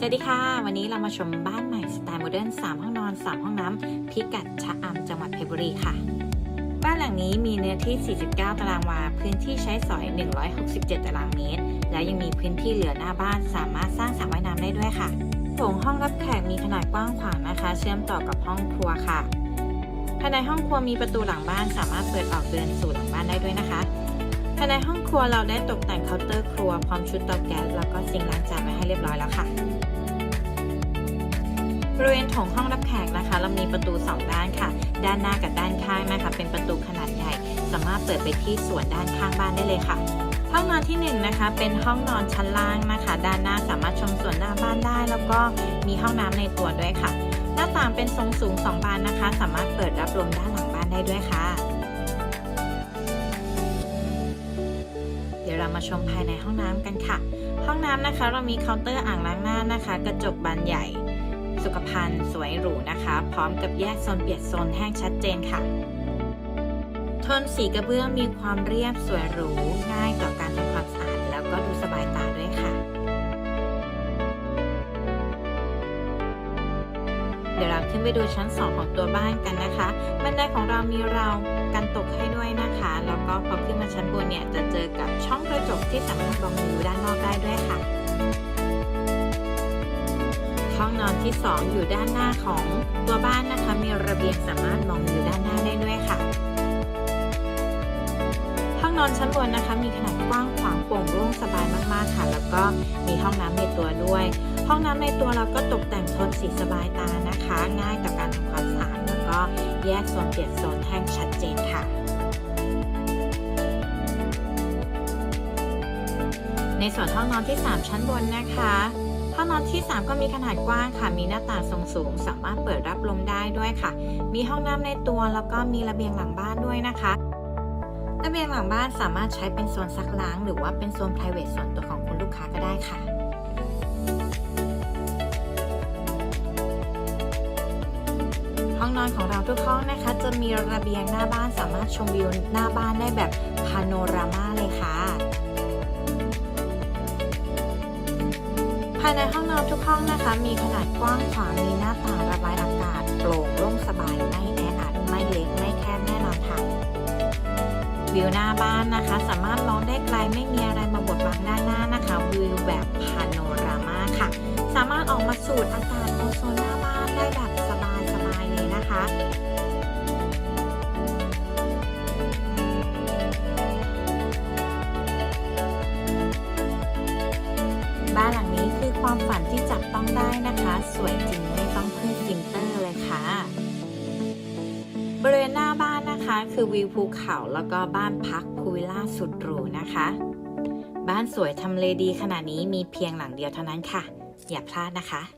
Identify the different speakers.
Speaker 1: สวัสดีค่ะ วันนี้เรามาชมบ้านใหม่สไตล์โมเดิร์น3ห้องนอน 3 ห้องน้ำพิกัดชะอำจังหวัดเพชรบุรีค่ะ บ้านหลังนี้มีเนื้อที่ 49 ตารางวา พื้นที่ใช้สอย 167 ตารางเมตร และยังมีพื้นที่เหลือหน้าบ้านสามารถสร้างสระว่ายน้ำได้ด้วยค่ะโถงห้องรับแขกมีขนาดกว้างขวางนะคะ เชื่อมต่อกับห้องครัวค่ะภายในห้องครัวมีประตูหลังบ้านสามารถเปิดออกเดินสู่หลังบ้านได้ด้วยนะคะ ภายในห้องครัวเราได้ตกแต่งเคาน์เตอร์ครัวพร้อมชุดเตาแก๊สแล้วก็ซิงล้างจานไว้ให้เรียบร้อยแล้วค่ะ บริเวณโถงห้องรับแขกนะคะ เรามีประตู 2 ด้านค่ะ ด้านหน้ากับด้านข้างนะคะ เป็นประตูขนาดใหญ่ สามารถเปิดไปที่สวนด้านข้างบ้านได้เลยค่ะห้องนอนที่1นงนะคะเป็นห้องนอนชั้นล่างนะคะ ด้านหน้าสามารถชมสวนหน้าบ้านได้ แล้วก็มีห้องน้ำในตัวด้วยค่ะ หน้าต่างเป็นทรงสูง 2 บานนะคะ สามารถเปิดรับลมด้านหลังบ้านได้ด้วยค่ะ มาชมภายในห้องน้ำกันค่ะ ห้องน้ำนะคะ เรามีเคาน์เตอร์อ่างล้างหน้านะคะ กระจกบานใหญ่ สุขภัณฑ์สวยหรูนะคะ พร้อมกับแยกโซนเปียกโซนแห้งชัดเจนค่ะโทนสีกระเบื้องมีความเรียบสวยหรูง่ายต่อการทำความสะอาดแล้วก็ดูสบายตา เดี๋ยวเราขึ้นไปดูชั้น 2 ของตัวบ้านกันนะคะ บันไดของเรามีราวกันตกให้ด้วยนะคะ แล้วก็พอขึ้นมาชั้นบนเนี่ยจะเจอกับช่องกระจกที่สามารถมองวิวด้านนอกได้ด้วยค่ะ ห้องนอนที่ 2 อยู่ด้านหน้าของตัวบ้านนะคะ มีระเบียงสามารถมองวิวด้านหน้าได้ด้วยค่ะ ห้องนอนชั้นบนนะคะ มีขนาดกว้างขวางโปร่งโล่งสบายมากๆค่ะ แล้วก็มีห้องน้ำในตัวด้วย ห้องน้ำในตัวเราก็ตกแต่งโทนสีสบายตานะคะ ง่ายต่อการทำความสะอาดแล้วก็แยกโซนเปียกโซนแห้งชัดเจนค่ะในส่วนห้องนอนที่ 3 ชั้นบนนะคะ ห้องนอนที่ 3 ก็มีขนาดกว้างค่ะ มีหน้าต่างทรงสูง สามารถเปิดรับลมได้ด้วยค่ะ มีห้องน้ำในตัวแล้วก็มีระเบียงหลังบ้านด้วยนะคะ ระเบียงหลังบ้านสามารถใช้เป็นโซนซักล้าง หรือว่าเป็นโซน private ส่วนตัวของคุณลูกค้าก็ได้ค่ะ นอนของเราทุกห้องนะคะ จะมีระเบียงหน้าบ้านสามารถชมวิวหน้าบ้านได้แบบพาโนรามาเลยค่ะภายในห้องนอนทุกห้องนะคะ มีขนาดกว้างขวางมีหน้าต่างระบายอากาศโปร่งโล่งสบายไม่แออัดไม่เล็กไม่แคบแน่นอนค่ะวิวหน้าบ้านนะคะ สามารถมองได้ไกลไม่มีอะไรมาบดบังด้านหน้านะคะวิวแบบพาโนรามาค่ะ สามารถออกมาสูดอากาศโอโซนหน้าบ้านได้แบบ นะคะบ้านหลังนี้คือความฝันที่จับต้องได้นะคะ สวยจริงไม่ต้องพึ่งฟิลเตอร์เลยค่ะ บริเวณหน้าบ้านนะคะ คือวิวภูเขาแล้วก็บ้านพักพูวิลล่าสุดหรูนะคะ บ้านสวยทำเลดีขนาดนี้มีเพียงหลังเดียวเท่านั้นค่ะ อย่าพลาดนะคะ